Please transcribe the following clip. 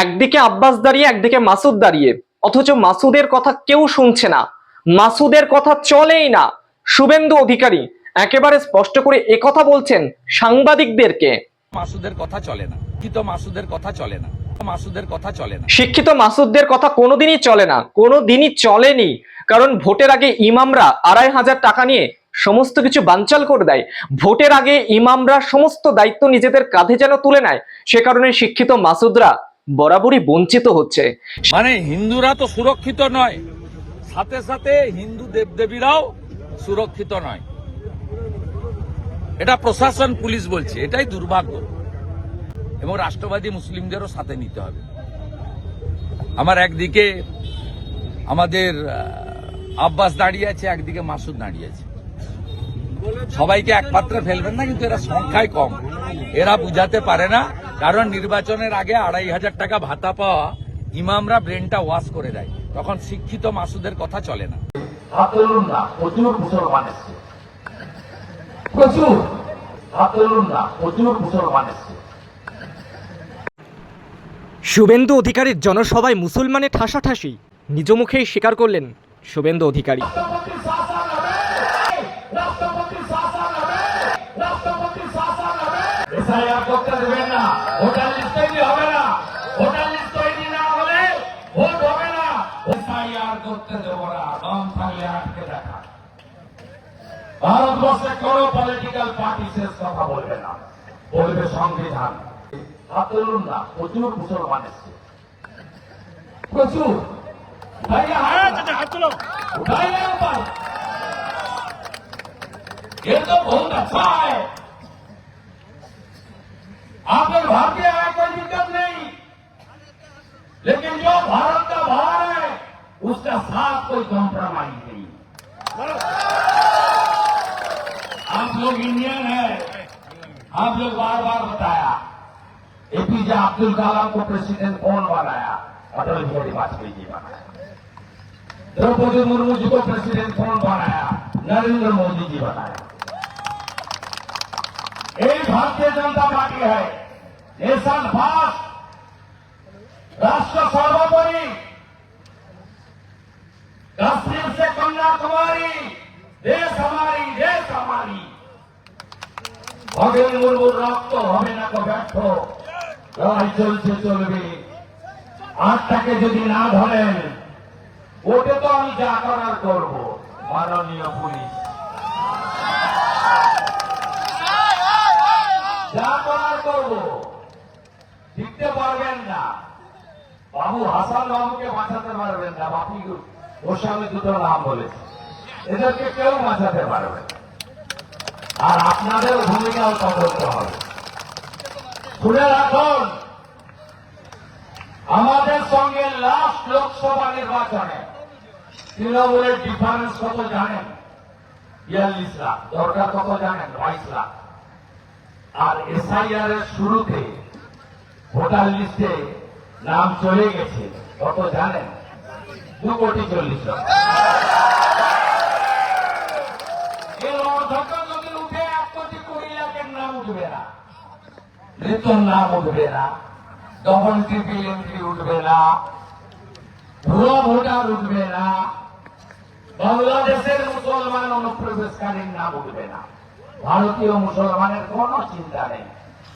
একদিকে আব্বাস দাঁড়িয়ে একদিকে মাসুদ দাঁড়িয়ে। অথচ মাসুদের কথা কেউ শুনছে না। মাসুদের কথা চলেই না। শুভেন্দু অধিকারী একেবারে স্পষ্ট করে একথা বলছেন সাংবাদিকদেরকে। মাসুদের কথা চলে না। কিন্তু মাসুদের কথা চলে না। মাসুদের কথা চলে না। শিক্ষিত মাসুদদের কথা কোনোদিনই চলে না। কোনোদিনই চলেনি। কারণ ভোটের আগে ইমামরা আড়াই হাজার টাকা নিয়ে সমস্ত কিছু বানচাল করে দেয়। ভোটের আগে ইমামরা সমস্ত দায়িত্ব নিজেদের কাঁধে যেন তুলে নেয়। সে কারণে শিক্ষিত মাসুদরা বরাবরই বঞ্চিত হচ্ছে। মানে হিন্দুরা তো সুরক্ষিত নয়। সাথে সাথে হিন্দু দেবদেবীরাও সুরক্ষিত নয়। এটা প্রশাসন, পুলিশ বলছে। এটাই দুর্ভাগ্য। এবং রাষ্ট্রবাদী মুসলিমদেরও সাথে নিতে হবে। আমার একদিকে আমাদের আব্বাস দাঁড়িয়ে আছে, একদিকে মাসুদ দাঁড়িয়ে আছে। সবাইকে এক পাত্রে ফেলবেন না, কিন্তু এরা সংখ্যায় কম। এরা বুঝাতে পারে না কারণ নির্বাচনের আগে আড়াই হাজার টাকা ভাতা পাওয়া ইমামরা ব্রেনটা ওয়াশ করে দেয়। তখন শিক্ষিত মাসুদের কথা চলে না। হাত তুলুন না প্রচুর মুসলমান এসছে। প্রচুর। না প্রচুর মুসলমান এসছে। শুভেন্দু অধিকারীর জনসভায় মুসলমানে ঠাসাঠাসি নিজ মুখেই স্বীকার করলেন শুভেন্দু অধিকারী। এসআইআর করতে দেবেন না ভোটার লিস্ট তৈরি হবে না ভোটার লিস্ট তৈরি না হলে ভোট হবে না এসআইআর করতে দেব না দম থাকলে আটকে দেখা ভারতবর্ষে কোন পলিটিক্যাল পার্টি শেষ কথা বলবে না বলবে সংবিধান হাত তুলুন না প্রচুর মুসলমান এসছে প্রচুর ভাইয়া হাত তুলো उठाइए ऊपर ये तो बहुत अच्छा है जो भारत का भार है, उसका साथ कोई कॉम्प्रोमाइज नहीं आप लोग इंडियन है। आप लोग बार बार बताया एपीजे अब्दुल कलाम को प्रेसिडेंट कौन बनाया? अटल बिहारी वाजपेयी जी बनाया। द्रौपदी मुर्मू जी को प्रेसिडेंट कौन बनाया? नरेंद्र मोदी जी बनाया। एक भारतीय जनता पार्टी है। नेशन फास्ट राष्ट्र सर्वोपरि कश्मीर से कन्याकुमारी देश हमारी देश हमारी ভগেন মুর্মুর রক্ত হবে না তো ব্যর্থ লড়াই চলছে চলবে আটটাকে যদি না ধরেন ওটা তো আমি যা করার করবো মাননীয় পুলিশ যা করার করবো শিখতে পারবেন না বাবু হাসান বাবুকে বাঁচাতে পারবেন না, বাপি ওর সামনে দুটো নাম বলেছে। এদেরকে কেউ বাঁচাতে পারবে আর আপনাদের ভূমিকাও তো করতে হবে। শুনে রাখুন, আমাদের সঙ্গে লাস্ট লোকসভা নির্বাচনে তৃণমূলের ডিফারেন্স কত জানেন? বিয়াল্লিশ লাখ। দরকার কত জানেন? বাইশ লাখ। আর এসআইআর এর শুরুতে ভোটার লিস্টে নাম চলে গেছে কত জানেন দু কোটি চল্লিশ লাখের নাম উঠবে না, মৃত্যুর নাম ট্রিপল এন্ট্রি উঠবে না, ভুয়া ভোটার উঠবে না, বাংলাদেশের মুসলমান অনুপ্রবেশকারীর নাম উঠবে না। ভারতীয় মুসলমানের কোন চিন্তা নেই।